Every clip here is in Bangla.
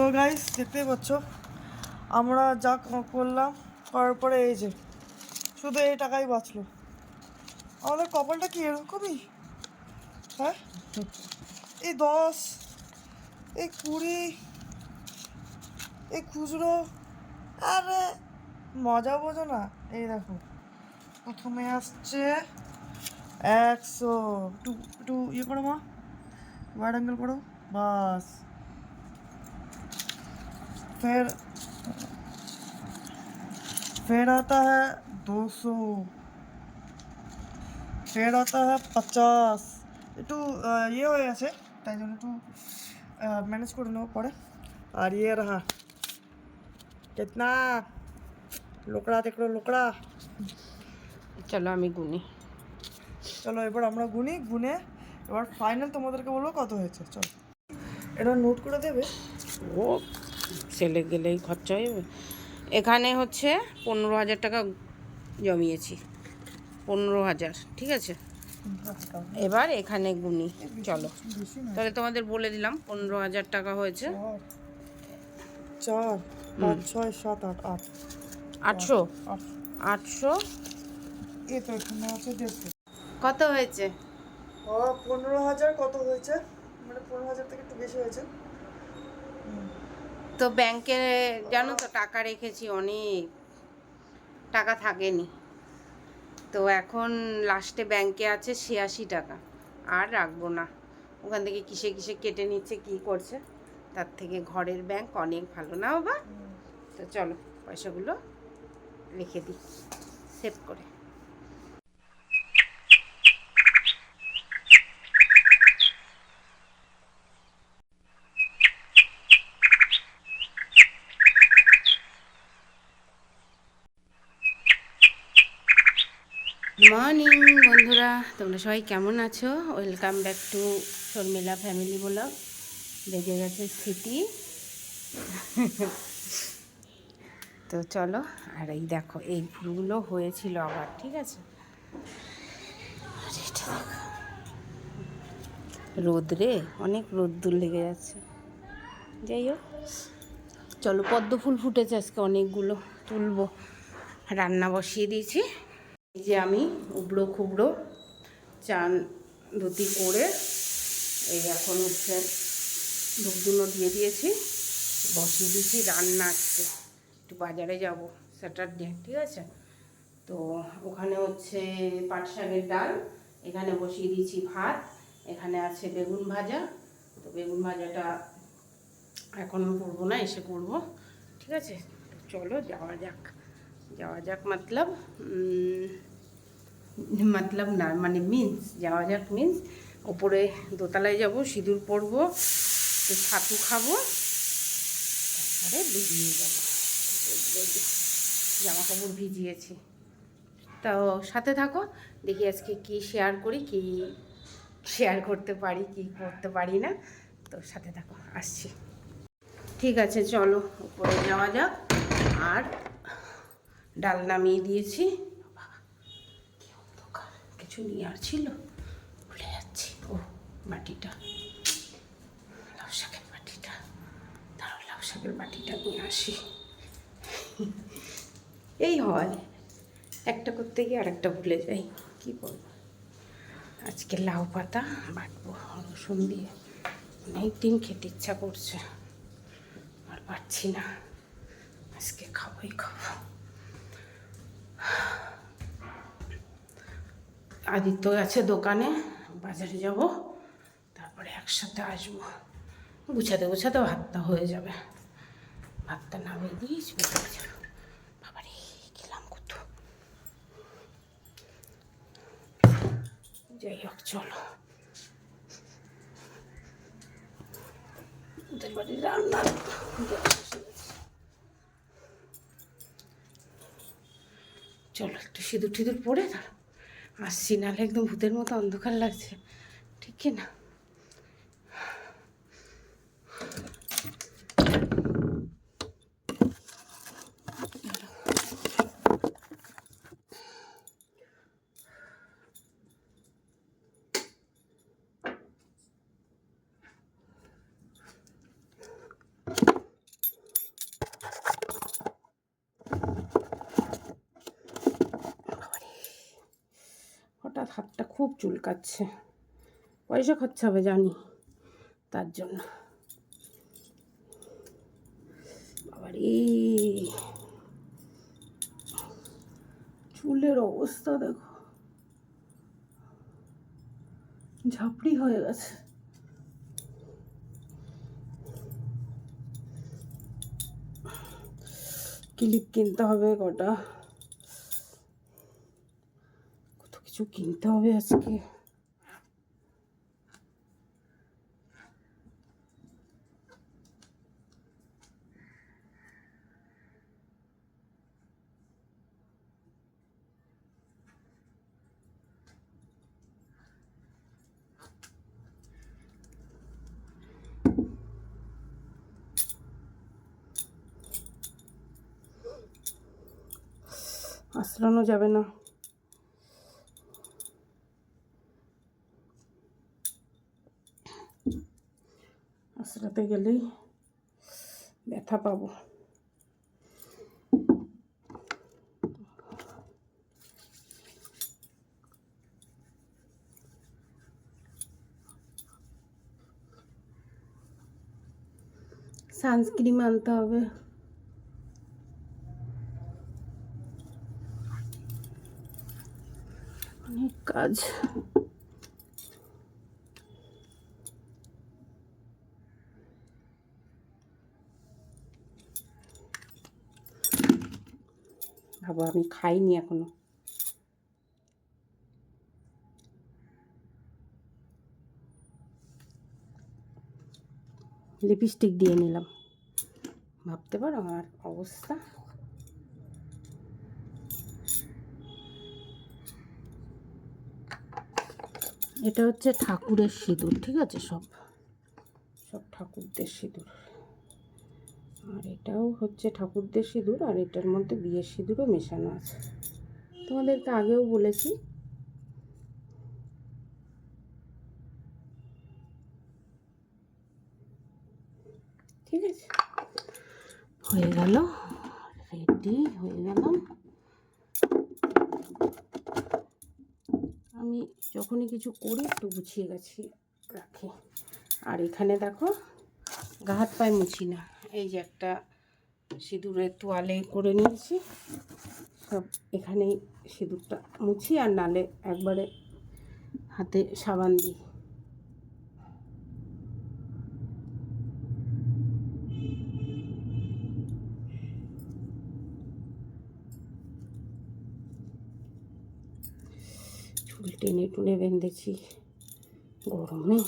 তো গাইস দেখতেই পাচ্ছ? আমরা যা করলাম, করার পরে এই যে, শুধু এই টাকাই বাঁচলো। আমাদের কপালটা কি এরকমই? হ্যাঁ? এই দশ, এই কুড়ি, এই খুচরো, আরে, মজা বোঝো না। এই দেখো, প্রথমে আসছে একশো টু টু ইয়ে করো মা ওয়াইড অ্যাঙ্গেল করো, বাস। फिर फिर आता है दो सौ फिर आता है पचास একটু আহ, ইয়ে হয়ে গেছে তাই জন্য একটু ম্যানেজ করে নেবো পরে আর ইয়ে রাহা কিতনা লোকড়া দেখলো লোকড়া চলো আমি গুনি চলো এবার আমরা গুনি গুনে এবার ফাইনাল তোমাদেরকে বলবো কত হয়েছে চলো এটা নোট করে দেবে ও সেলে গেলেই খরচা হয়ে যাবে এখানে হচ্ছে পনেরো হাজার টাকা জমিয়েছি। পনেরো হাজার ঠিক আছে? এবার এখানে গুনি চলো। তাহলে তোমাদের বলে দিলাম পনেরো হাজার টাকা হয়েছে। চার পাঁচ ছয় সাত আট আট। আটশো? আটশো? কত হয়েছে? পনেরো হাজার কত হয়েছে? মানে পনেরো হাজার থেকে একটু বেশি হয়েছে। তো ব্যাংকে জানো তো টাকা রেখেছি অনেক। টাকা থাকেনি। তো এখন লাস্টে ব্যাংকে আছে ছিয়াশি টাকা। আর রাখব না। ওখান থেকে কিসে কিসে কেটে নিচ্ছে কি করছে তার থেকে ঘরের ব্যাংক অনেক ভালো। না বাবা? তো চলো পয়সাগুলো রেখে দিই। সেভ করে। মর্নিং, বন্ধুরা। তোমরা সবাই কেমন আছো? Welcome back to Sharmila family blog বেজে গেছে স্মৃতি। তো চলো, আর এই দেখো, এই ফুলগুলো হয়েছিল আবার, ঠিক আছে। রোদ্রে অনেক রোদ্দুর লেগে যাচ্ছে। যাই হোক, চলো পদ্ম ফুল ফুটেছে আজকে, অনেকগুলো তুলবো। রান্না বসিয়ে দিয়েছি। এই যে আমি উবড়ো খুবড়ো চান ধুতি করে এই এখন হচ্ছে ধূপধুনো দিয়ে দিয়েছি, বসিয়ে দিয়েছি রান্না আজকে। একটু বাজারে যাব স্যাটারডে ঠিক আছে? তো ওখানে হচ্ছে পাট শাকের ডাল, এখানে বসিয়ে দিয়েছি ভাত, এখানে আছে বেগুন ভাজা। তো বেগুন ভাজাটা এখন করব না, এসে করব, ঠিক আছে? চলো যাওয়া যাক। যাওয়া যাক, মতলব মতলব না মানে মিন্স যাওয়া যাক মিন্স ওপরে দোতলায় যাব, সিঁদুর পরবো ছাতু খাব, তারপরে বেরিয়ে যাব। জামা কাপড় ভিজিয়েছি। তো সাথে থাকো, দেখি আজকে কি শেয়ার করি, কি শেয়ার করতে পারি, কি করতে পারি না। তো সাথে থাকো, আসছি। ঠিক আছে, চলো উপরে যাওয়া যাক, আর ডাল নামিয়ে দিয়েছি। কিছু নিয়ে আর ছিল? ভুলে যাচ্ছি। ও, বাটিটা। লাউ শাকের বাটিটা। দাঁড়াও লাউ শাকের বাটিটা নিয়ে আসি। এই হয়। একটা করতে গিয়ে আরেকটা ভুলে যাই। কি করব আজকে লাউ পাতা বাটবো রসুন দিয়ে। অনেক দিন খেতে ইচ্ছা করছে। আর পারছি না। আজকে খাবোই খাব। আদিত্য আছে দোকানে, বাজারে যাব, তারপরে একসাথে আসব। গুছাতে গুছাতে ভাতটা হয়ে যাবে। ভাতটা নামিয়ে দিয়েই চলে যাব কত যাই হোক, চলো। ওদের বাড়ি রান্না। চলো, একটু সিঁদুর টিঁদুর পরে ধরো আসছি নাহলে একদম ভূতের মতো অন্ধকার লাগছে। ঠিক কি না? হাতটা খুব চুলকাচ্ছে। পয়সা খরচা হবে, জানি। তার জন্য। বাবারে। চুলের অবস্থা দেখো। ঝাপড়ি হয়ে গেছে। ক্লিপ কিনতে হবে কটা। কত কিছু কিনতে হবে আজকে আশ্রানো যাবে না আশ্রাতে গেলেই ব্যথা পাবো। সানস্ক্রিম আনতে হবে। অনেক কাজ। ভাবো আমি খাইনি এখনও। লিপস্টিক দিয়ে নিলাম। ভাবতে পারো আমার অবস্থা। এটা হচ্ছে ঠাকুরের সিঁদুর, ঠিক আছে সব? সব ঠাকুরদের সিঁদুর। আর এটাও হচ্ছে ঠাকুরদের সিঁদুর আর এটার মধ্যে বিয়ের সিঁদুরও মেশানো আছে। তোমাদেরকে আগেও বলেছি। ঠিক আছে? হয়ে গেল। রেডি হয়ে গেলাম আমি যখনই কিছু করি একটু গুছিয়ে গেছি, রাখি। আর এখানে দেখো, গা হাত পায়ে মুছি না। এই যে একটা সিঁদুরের তোয়ালে করে নিয়েছি। সব এখানেই সিঁদুরটা মুছি আর নালে একবারে হাতে সাবান দিই। চুল টেনে টুনে বেঁধেছি গরমে।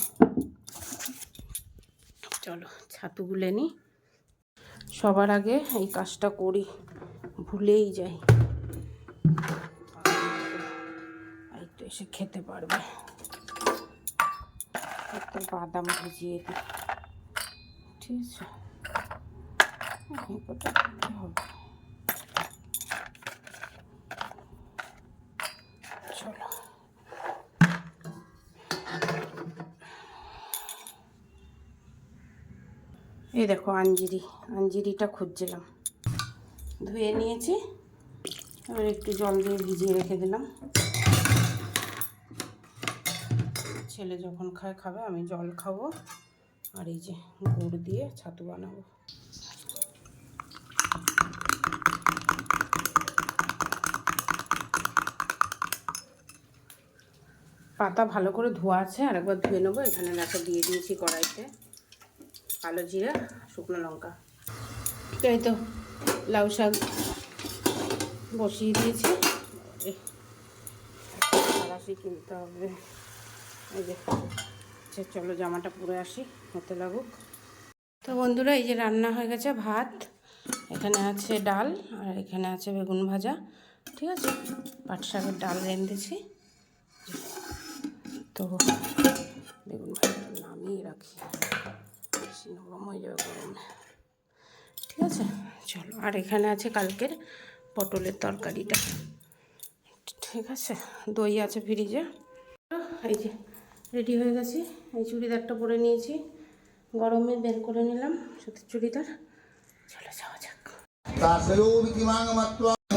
চলো ছাতু গুলে নিই সবার আগে এই কাজটা করি, ভুলেই যাই। তো এসে খেতে পারবে। একটু বাদাম ভিজিয়ে দিই। ঠিক আছে? হবে চলো এই দেখো আঞ্জিরি, আঞ্জিরিটা খুঁজছিলাম। ধুয়ে নিয়েছি, এবার একটু জল দিয়ে ভিজিয়ে রেখে দিলাম। ছেলে যখন খায়, খাবে, আমি জল খাব। আর এই যে গুড় দিয়ে ছাতু বানাবো। পাতা ভালো করে ধোয়া আছে আর একবার ধুয়ে নেব। এখানে দেখো দিয়ে দিয়েছি কড়াইতে। কালো জিরা শুকনো লঙ্কা। এই তো লাউ শাক বসিয়ে দিয়েছি। এই, কিনতে হবে। এই যে আচ্ছা চলো জামাটা পরে আসি হতে লাগুক। তো বন্ধুরা এই যে রান্না হয়ে গেছে ভাত এখানে আছে ডাল আর এখানে আছে বেগুন ভাজা ঠিক আছে? পাট শাকের ডাল রেঁধেছি। তো বেগুন ভাজাটা নামিয়ে রাখি। বেশি নরম হয়ে যাবে গরমে ঠিক আছে? চলো, আর এখানে আছে কালকের পটলের তরকারিটা। ঠিক আছে? দই আছে ফ্রিজে। এই যে, রেডি হয়ে গেছি। এই চুড়িদারটা পরে নিয়েছি। গরমে বের করে নিলাম, সুতির চুড়িদার। চলো, যাওয়া যাক।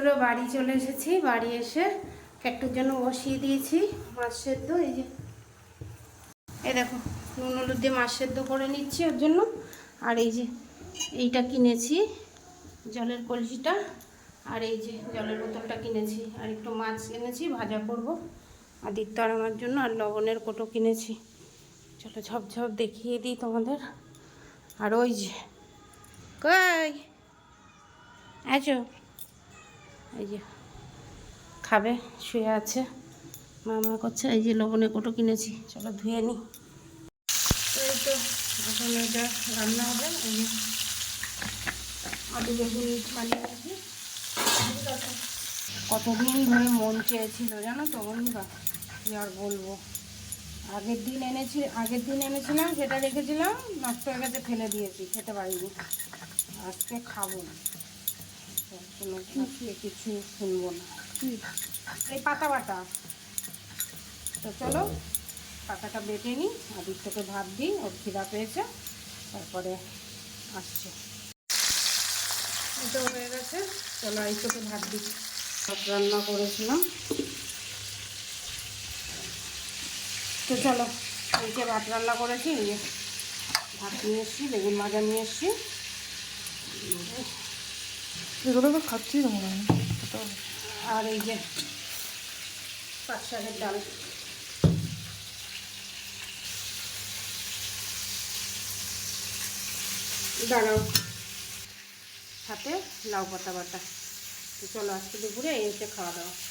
বন্ধুরা, বাড়ি চলে এসেছি। বাড়ি এসে একটুর জন্য বসিয়ে দিয়েছি, মাছ সেদ্ধ, এই যে। এই দেখো, নুন হলুদ দিয়ে মাছ সেদ্ধ করে নিচ্ছি ওর জন্য। আর এই যে, এইটা কিনেছি, জলের কলসিটা। আর এই যে, জলের বোতলটা কিনেছি। আর একটু মাছ কিনেছি ভাজা করব। আদিত্য আর আমার জন্য, আর লবণের কোটো কিনেছি। চলো ঝপঝপ দেখিয়ে দিই তোমাদের। আর ওই যে, কই? আছো? এই যে খাবে, শুয়ে আছে। মামা করছে, এই যে লবণের কোটো কিনেছি। চলো ধুয়ে নিই এই তো, এখন এটা রান্না হবে। এই যে আলু বেগুন কতদিন ধরে মন চেয়েছিল জানো তো বন্ধুরা? কি আর বলব? আগের দিন এনেছি, আগের দিন এনেছিলাম, সেটা রেখেছিলাম, নষ্ট হয়ে গেছে, ফেলে দিয়েছি, খেতে পারিনি। আজকে খাব কোনো কিছু শুনব না। এই পাতা বাটা। তো চলো, পাতাটা বেটে নিই আদিত্যকে ভাত দিই, ওর খিদা পেয়েছে, তারপরে আসছে। এটা হয়ে গেছে, চলো আদিত্যকে ভাত দিই। ভাত রান্না করেছিলাম। তো চলো, এই যে ভাত রান্না করেছি ভাত নিয়ে এসছি, বেগুন মাজা নিয়ে এসছি। এগুলো তো খাচ্ছি হয় আর এই যে পাঁচ শাকের ডাল দাঁড়াও সাথে লাউ পাতা বাটা তো চলো আজকে দুপুরে এসে খাওয়া দাওয়া